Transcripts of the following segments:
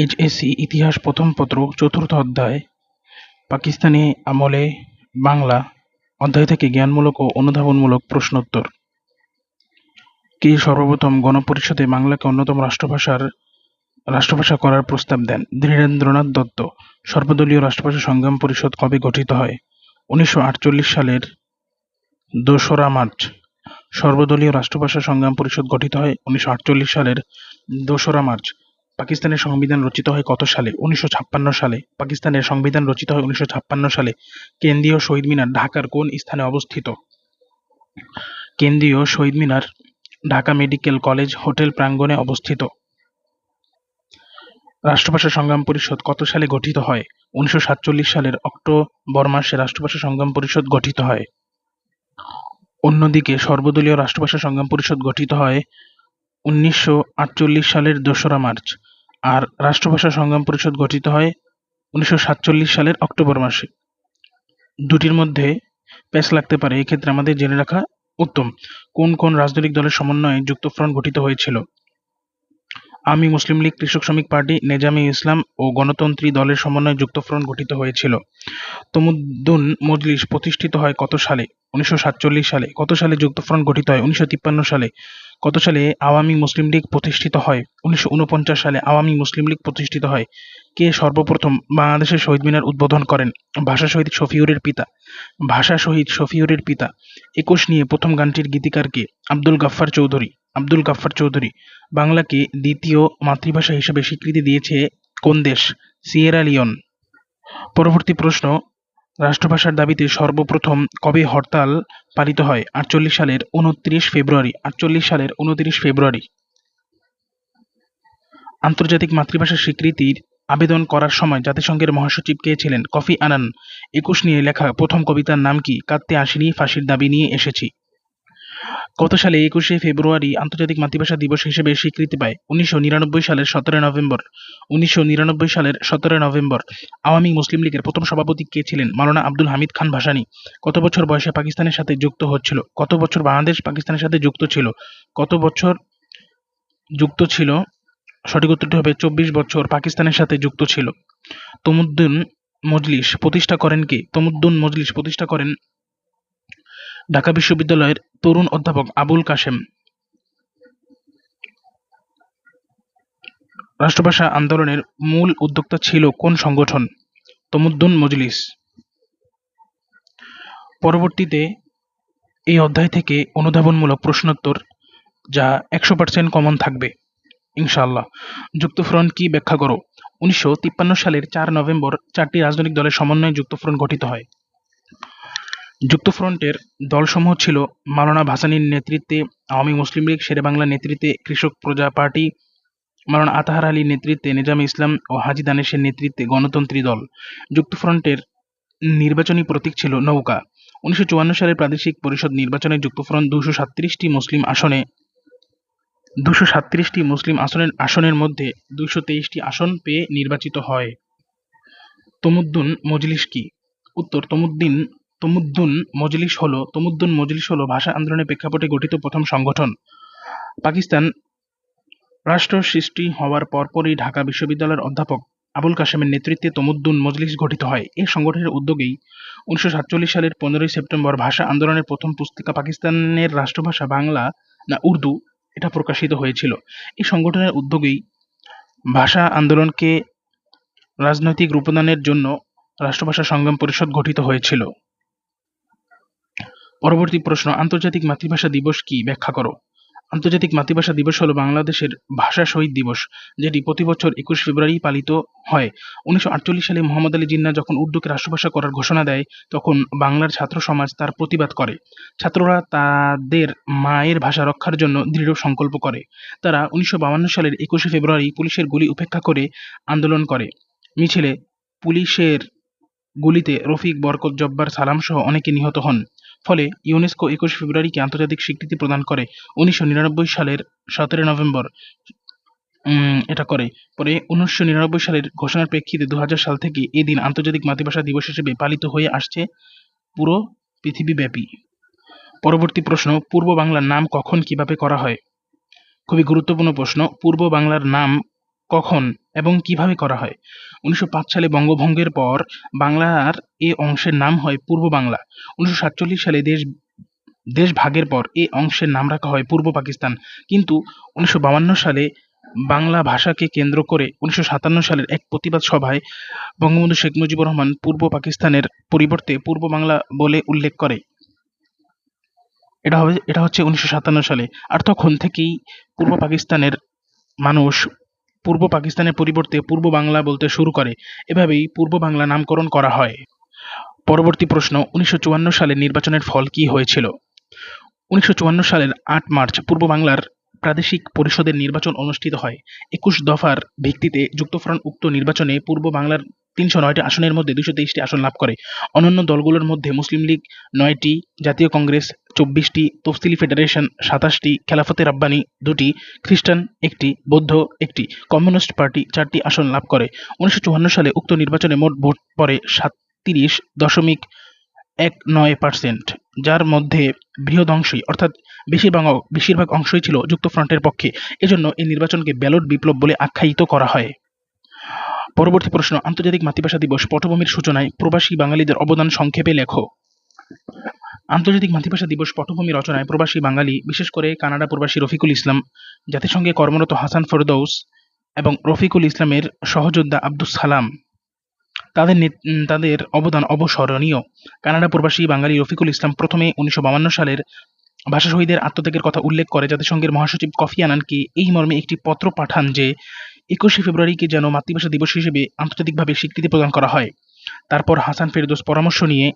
HSC ইতিহাস প্রথম পত্র, চতুর্থ অধ্যায়। পাকিস্তানি আমলে বাংলা অধ্যায় থেকে জ্ঞানমূলক ও অনুধাবনমূলক প্রশ্নোত্তর। কে সর্বপ্রথম গণপরিষদে বাংলাকে অন্যতম রাষ্ট্রভাষার, রাষ্ট্রভাষা করার প্রস্তাব দেন? ধীরেন্দ্রনাথ দত্ত, সর্বদলীয় রাষ্ট্রভাষা সংগ্রাম পরিষদ কবে গঠিত হয়? উনিশশো আটচল্লিশ সালের দোসরা মার্চ, সর্বদলীয় রাষ্ট্রভাষা সংগ্রাম পরিষদ গঠিত হয়? উনিশশো আটচল্লিশ সালের দোসরা মার্চ পাকিস্তানের সংবিধান রচিত হয় কত সালে? উনিশশো ছাপ্পান্ন সালে। পাকিস্তানের সংবিধান রচিত হয় উনিশশো ছাপ্পান্ন সালে। কেন্দ্রীয় শহীদ মিনার ঢাকার কোন স্থানে অবস্থিত? কেন্দ্রীয় Shaheed Minar Dhaka medical college hotel প্রাঙ্গণে অবস্থিত। রাষ্ট্রভাষা সংগ্রাম পরিষদ কত সালে গঠিত হয়? উনিশশো সাতচল্লিশ সালের অক্টোবর মাসে রাষ্ট্রভাষা সংগ্রাম পরিষদ গঠিত হয়। অন্যদিকে সর্বদলীয় রাষ্ট্রভাষা সংগ্রাম পরিষদ গঠিত হয় উনিশশো আটচল্লিশ সালের দোসরা মার্চ। আর রাষ্ট্রভাষা সংগ্রাম পরিষদ গঠিত হয় উনিশশো সাতচল্লিশ সালের অক্টোবর মাসে। দুটির মধ্যে প্যাচ লাগতে পারে, এক্ষেত্রে আমাদের জেনে রাখা উত্তম। কোন কোন রাজনৈতিক দলের সমন্বয়ে যুক্তফ্রন্ট গঠিত হয়েছিল? আমি মুসলিম লীগ, কৃষক শ্রমিক পার্টি, নেজামি ইসলাম ও গণতন্ত্রী দলের সমন্বয়ে যুক্তফ্রন্ট গঠিত হয়েছিল। তমুদ্দুন মজলিস প্রতিষ্ঠিত হয় কত সালে? উনিশশো সাতচল্লিশ সালে। কত সালে যুক্তফ্রন্ট গঠিত হয়? উনিশশো তিপ্পান্ন সালে। কত সালে আওয়ামী মুসলিম লীগ প্রতিষ্ঠিত হয়? উনিশশো উনপঞ্চাশ সালে আওয়ামী মুসলিম লীগ প্রতিষ্ঠিত হয়। কে সর্বপ্রথম বাংলাদেশের শহীদ মিনার উদ্বোধন করেন? ভাষা শহীদ শফিউরের পিতা। ভাষা শহীদ শফিউরের পিতা। একুশ নিয়ে প্রথম গানটির গীতিকার কে? আব্দুল গাফফার চৌধুরী। আব্দুল গাফফার চৌধুরী। বাংলাকে দ্বিতীয় মাতৃভাষা হিসেবে স্বীকৃতি দিয়েছে কোন দেশ? Sierra Leone. পরবর্তী প্রশ্ন রাষ্ট্রভাষার দাবিতে সর্বপ্রথম কবে হরতাল পালিত হয়? আটচল্লিশ সালের উনত্রিশ ফেব্রুয়ারি, আটচল্লিশ সালের উনত্রিশ ফেব্রুয়ারি। আন্তর্জাতিক মাতৃভাষা স্বীকৃতির আবেদন করার সময় জাতিসংঘের মহাসচিব কে ছিলেন? কফি আনান, একুশ নিয়ে লেখা প্রথম কবিতার নাম কি? কাঁদতে আসিনি, ফাঁসির দাবি নিয়ে এসেছি। কত সালে একুশে ফেব্রুয়ারি আন্তর্জাতিক মাতৃভাষা দিবস হিসেবে স্বীকৃতি পায়। উনিশশো নিরানব্বই সালের সতেরো নভেম্বর। উনিশশো নিরানব্বই সালের সতেরো নভেম্বর আওয়ামী মুসলিম লীগের প্রথম সভাপতি কে ছিলেন? মাওলানা আব্দুল হামিদ খান ভাসানী। কত বছর বয়সে পাকিস্তানের সাথে যুক্ত হচ্ছিল? কত বছর বাংলাদেশ পাকিস্তানের সাথে যুক্ত ছিল? কত বছর যুক্ত ছিল? সঠিক উত্তরটি হবে চব্বিশ বছর পাকিস্তানের সাথে যুক্ত ছিল। তমুদ্দুন মজলিস প্রতিষ্ঠা করেন কে? তমুদ্দুন মজলিস প্রতিষ্ঠা করেন ঢাকা বিশ্ববিদ্যালয়ের তরুণ অধ্যাপক আবুল কাশেম। রাষ্ট্রভাষা আন্দোলনের মূল উদ্যোক্তা ছিল কোন সংগঠন? তমুদ্দুন মজলিস। পরবর্তীতে এই অধ্যায় থেকে অনুধাবনমূলক প্রশ্নোত্তর, যা একশো পার্সেন্ট কমন থাকবে, ইনশাআল্লাহ। যুক্তফ্রন্ট কি ব্যাখ্যা করো? উনিশশো তিপ্পান্ন সালের চার নভেম্বর চারটি রাজনৈতিক দলের সমন্বয়ে যুক্তফ্রন্ট গঠিত হয়। যুক্তফ্রন্টের দলসমূহ ছিল মাওলানা ভাসানীর নেতৃত্বে, আওয়ামী মুসলিম লীগ শেরেবাংলার নেতৃত্বে, কৃষক প্রজা পার্টি মাওলানা আতাহার আলীর নেতৃত্বে, নিজামে ইসলাম ও হাজি দানেশের নেতৃত্বে গণতন্ত্রী দল। যুক্তফ্রন্টের নির্বাচনী প্রতীক ছিল নৌকা। উনিশশো চুয়ান্ন সালের প্রাদেশিক পরিষদ নির্বাচনে যুক্তফ্রন্ট দুশো সাতত্রিশটি মুসলিম আসনে, দুশো সাতত্রিশটি মুসলিম আসনের আসনের মধ্যে দুশো তেইশটি আসন পেয়ে নির্বাচিত হয়। তমুদ্দুন মজলিস কি? উত্তর তমুদ্দিন তমুদ্দুন মজলিস হল, তমুদ্দুন মজলিস হল ভাষা আন্দোলনের প্রেক্ষাপটে গঠিত প্রথম সংগঠন। পাকিস্তান রাষ্ট্র সৃষ্টি হওয়ার পরপরই ঢাকা বিশ্ববিদ্যালয়ের অধ্যাপক আবুল কাশেমের নেতৃত্বে তমুদ্দুন মজলিস গঠিত হয়। এই সংগঠনের উদ্যোগেই উনিশশো সাতচল্লিশ সালের পনেরোই সেপ্টেম্বর ভাষা আন্দোলনের প্রথম পুস্তিকা পাকিস্তানের রাষ্ট্রভাষা বাংলা না উর্দু এটা প্রকাশিত হয়েছিল। এই সংগঠনের উদ্যোগেই ভাষা আন্দোলনকে রাজনৈতিক রূপদানের জন্য রাষ্ট্রভাষা সংগ্রাম পরিষদ গঠিত হয়েছিল। পরবর্তী প্রশ্ন, আন্তর্জাতিক মাতৃভাষা দিবস কি? ব্যাখ্যা করো। আন্তর্জাতিক মাতৃভাষা দিবস হল বাংলাদেশের ভাষা শহীদ দিবস, যেটি প্রতি বছর একুশ ফেব্রুয়ারি পালিত হয়। উনিশশো আটচল্লিশ সালে মোহাম্মদ আলী জিন্না যখন উর্দুকে রাষ্ট্রভাষা করার ঘোষণা দেয়, তখন বাংলার ছাত্র সমাজ তার প্রতিবাদ করে। ছাত্ররা তাদের মায়ের ভাষা রক্ষার জন্য দৃঢ় সংকল্প করে। তারা উনিশশো সালের একুশে ফেব্রুয়ারি পুলিশের গুলি উপেক্ষা করে আন্দোলন করে। মিছিলে পুলিশের গুলিতে রফিক বরকত জব্বার সালাম সহ অনেকে নিহত হন। ফলে ইউনেস্কো একুশ ফেব্রুয়ারিকে আন্তর্জাতিক স্বীকৃতি প্রদান করে। উনিশশো নিরানব্বই সালের সতেরো নভেম্বর এটা করে। পরে উনিশশো নিরানব্বই সালের ঘোষণার প্রেক্ষিতে দু হাজার সাল থেকে এই দিন আন্তর্জাতিক মাতৃভাষা দিবস হিসেবে পালিত হয়ে আসছে পুরো পৃথিবীব্যাপী। পরবর্তী প্রশ্ন, পূর্ব বাংলার নাম কখন কীভাবে করা হয়? খুবই গুরুত্বপূর্ণ প্রশ্ন, পূর্ব বাংলার নাম কখন এবং কীভাবে করা হয়। উনিশশো পাঁচ সালে বঙ্গভঙ্গের পর বাংলার এ অংশের নাম হয় পূর্ব বাংলা। উনিশশো সাতচল্লিশ সালে দেশ দেশ ভাগের পর এ অংশের নাম রাখা হয় পূর্ব পাকিস্তান। কিন্তু উনিশশো সালে বাংলা ভাষাকে কেন্দ্র করে উনিশশো সাতান্ন সালের এক প্রতিবাদ সভায় বঙ্গবন্ধু শেখ মুজিবুর রহমান পূর্ব পাকিস্তানের পরিবর্তে পূর্ব বাংলা বলে উল্লেখ করে। এটা হবে, এটা হচ্ছে উনিশশো সাতান্ন সালে। আর তখন থেকেই পূর্ব পাকিস্তানের মানুষ পূর্ব পাকিস্তানের পরিবর্তে পূর্ব বাংলা বলতে শুরু করে। এভাবেই পূর্ব বাংলা নামকরণ করা হয়। পরবর্তী প্রশ্ন, উনিশশো চুয়ান্ন সালে নির্বাচনের ফল কি হয়েছিল? উনিশশো চুয়ান্ন সালের আট মার্চ পূর্ব বাংলার প্রাদেশিক পরিষদের নির্বাচন অনুষ্ঠিত হয়। একুশ দফার ভিত্তিতে যুক্তফ্রন্ট উক্ত নির্বাচনে পূর্ব বাংলার তিনশো নয়টি আসনের মধ্যে দুশো তেইশটি আসন লাভ করে। অন্যান্য দলগুলোর মধ্যে মুসলিম লীগ নয়টি, জাতীয় কংগ্রেস চব্বিশটি, তফসিলি ফেডারেশন সাতাশটি খেলাফতে রাব্বানি দুটি, খ্রিস্টান একটি, বৌদ্ধ একটি। কমিউনিস্ট পার্টি চারটি আসন লাভ করে। উনিশশো চুয়ান্ন সালে উক্ত নির্বাচনে মোট ভোট পড়ে সাতত্রিশ দশমিক এক নয় পার্সেন্ট, যার মধ্যে বৃহৎ অংশই, অর্থাৎ বেশিরভাগ বেশিরভাগ অংশই ছিল যুক্তফ্রন্টের পক্ষে। এজন্য এই নির্বাচনকে ব্যালট বিপ্লব বলে আখ্যায়িত করা হয়। পরবর্তী প্রশ্ন, আন্তর্জাতিক মাতৃভাষা দিবস পটভূমির সূচনায় প্রবাসী বাঙালিদের অবদান সংক্ষেপে লেখো। আন্তর্জাতিক মাতৃভাষা দিবস পটভূমি রচনায় প্রবাসী বাঙালি, বিশেষ করে কানাডা প্রবাসী রফিকুল ইসলাম জাতিসংঘে কর্মরত হাসান ফেরদৌস এবং রফিকুল ইসলামের সহযোদ্ধা আব্দুস সালাম। তাদের তাদের অবদান অবস্মরণীয়। কানাডা প্রবাসী বাঙালি রফিকুল ইসলাম প্রথমে উনিশশো সালের ভাষা শহীদের আত্মত্যাগের কথা উল্লেখ করে জাতিসংঘের মহাসচিব কফি আনানকে এই মর্মে একটি পত্র পাঠান যে একুশে ফেব্রুয়ারিকে যেন মাতৃভাষা দিবস হিসেবে আন্তর্জাতিকভাবে স্বীকৃতি প্রদান করা হয়। তারপর হাসান ফেরদৌস পরামর্শ নিয়ে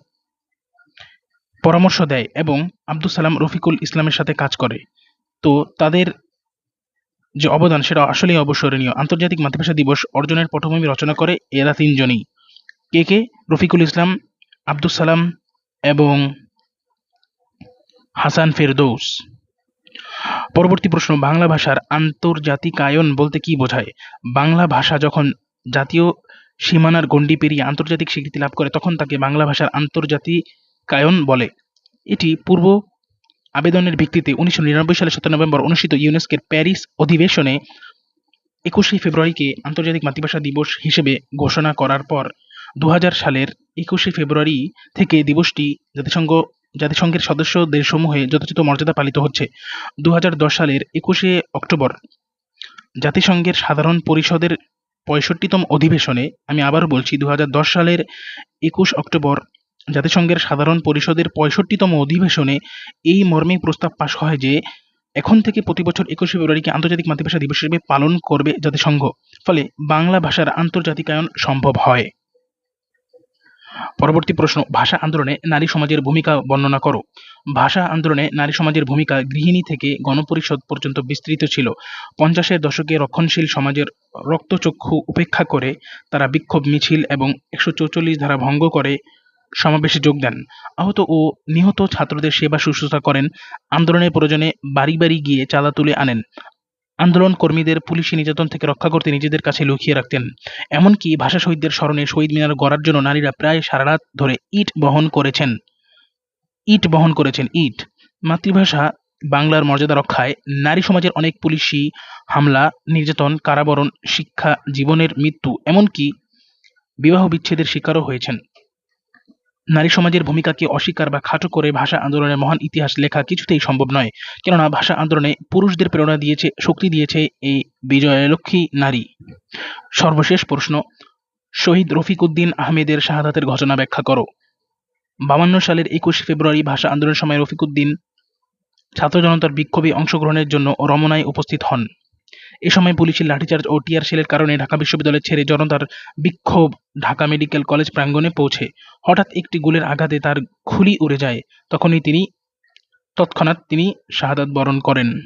পরামর্শ দেয় এবং আব্দুল সালাম রফিকুল ইসলামের সাথে কাজ করে। তো তাদের যে অবদান সেটা আসলেই অবসরণীয় আন্তর্জাতিক মাতৃভাষা দিবস অর্জনের পটভূমি রচনা করে এরা তিনজনই। কে কে? রফিকুল ইসলাম আব্দুল সালাম এবং হাসান ফেরদৌস। পরবর্তী প্রশ্ন, বাংলা ভাষার আন্তর্জাতিকায়ন বলতে কি বোঝায়? বাংলা ভাষা যখন জাতীয় সীমানার গণ্ডি পেরিয়ে আন্তর্জাতিক স্বীকৃতি লাভ করে, তখন তাকে বাংলা ভাষার আন্তর্জাতিকায়ন বলে। এটি পূর্ব আবেদনের ভিত্তিতে উনিশশো নিরানব্বই সালের সতেরো নভেম্বর অনুষ্ঠিত ইউনেস্কের প্যারিস অধিবেশনে একুশে ফেব্রুয়ারিকে আন্তর্জাতিক মাতৃভাষা দিবস হিসেবে ঘোষণা করার পর দু হাজার সালের একুশে ফেব্রুয়ারি থেকে দিবসটি জাতিসংঘ জাতিসংঘের সদস্য দেশসমূহে যথাযথ মর্যাদা পালিত হচ্ছে। দু হাজার দশ সালের একুশে অক্টোবর জাতিসংঘের সাধারণ পরিষদের পঁয়ষট্টিতম অধিবেশনে আমি আবারও বলছি দু হাজার দশ সালের একুশ অক্টোবর জাতিসংঘের সাধারণ পরিষদের পঁয়ষট্টিতম অধিবেশনে এই মর্মে প্রস্তাব পাশ হয় যে, এখন থেকে প্রতি বছর একুশে ফেব্রুয়ারিকে আন্তর্জাতিক মাতৃভাষা দিবস হিসেবে পালন করবে জাতিসংঘ। ফলে বাংলা ভাষার আন্তর্জাতিকায়ন সম্ভব হয়। পরবর্তী প্রশ্ন, ভাষা আন্দোলনে নারী সমাজের ভূমিকা বর্ণনা করো। ভাষা আন্দোলনে নারী সমাজের ভূমিকা গৃহিণী থেকে গণপরিষদ পর্যন্ত বিস্তৃত ছিল। পঞ্চাশের দশকে রক্ষণশীল সমাজের রক্তচক্ষু উপেক্ষা করে তারা বিক্ষোভ মিছিল এবং একশো চৌচল্লিশ ধারা ভঙ্গ করে সমাবেশে যোগ দেন। আহত ও নিহত ছাত্রদের সেবা শুশ্রূষা করেন। আন্দোলনের প্রয়োজনে বাড়ি বাড়ি গিয়ে চাঁদা তুলে আনেন। আন্দোলন কর্মীদের পুলিশি নির্যাতন থেকে রক্ষা করতে নিজেদের কাছে লুকিয়ে রাখতেন। এমনকি ভাষা শহীদদের স্মরণে শহীদ মিনার গড়ার জন্য নারীরা প্রায় সারা রাত ধরে ইট বহন করেছেন। ইট বহন করেছেন, ইট। মাতৃভাষা বাংলার মর্যাদা রক্ষায় নারী সমাজের অনেক পুলিশি হামলা, নির্যাতন, কারাবরণ, শিক্ষা, জীবনের মৃত্যু, এমনকি বিবাহ বিচ্ছেদের শিকারও হয়েছেন। নারী সমাজের ভূমিকাকে অস্বীকার বা খাটো করে ভাষা আন্দোলনের মহান ইতিহাস লেখা কিছুতেই সম্ভব নয়। কেননা ভাষা আন্দোলনে পুরুষদের প্রেরণা দিয়েছে, শক্তি দিয়েছে এই বিজয়লক্ষ্মী নারী। সর্বশেষ প্রশ্ন, শহীদ রফিকউদ্দিন আহমেদের শাহাদাতের ঘটনা ব্যাখ্যা করো। বাবান্ন সালের একুশে ফেব্রুয়ারি ভাষা আন্দোলনের সময় রফিকউদ্দিন ছাত্র জনতার বিক্ষোভে অংশগ্রহণের জন্য রমনায় উপস্থিত হন। এ সময় পুলিশের লাঠিচার্জ ও টিয়ার সেলের কারণে ঢাকা বিশ্ববিদ্যালয় ছেড়ে জনতার বিক্ষোভ ঢাকা মেডিকেল কলেজ প্রাঙ্গণে পৌঁছে। হঠাৎ একটি গুলের আঘাতে তার খুলি উড়ে যায়। তখনই তিনি, তৎক্ষণাৎ তিনি শাহাদাত বরণ করেন।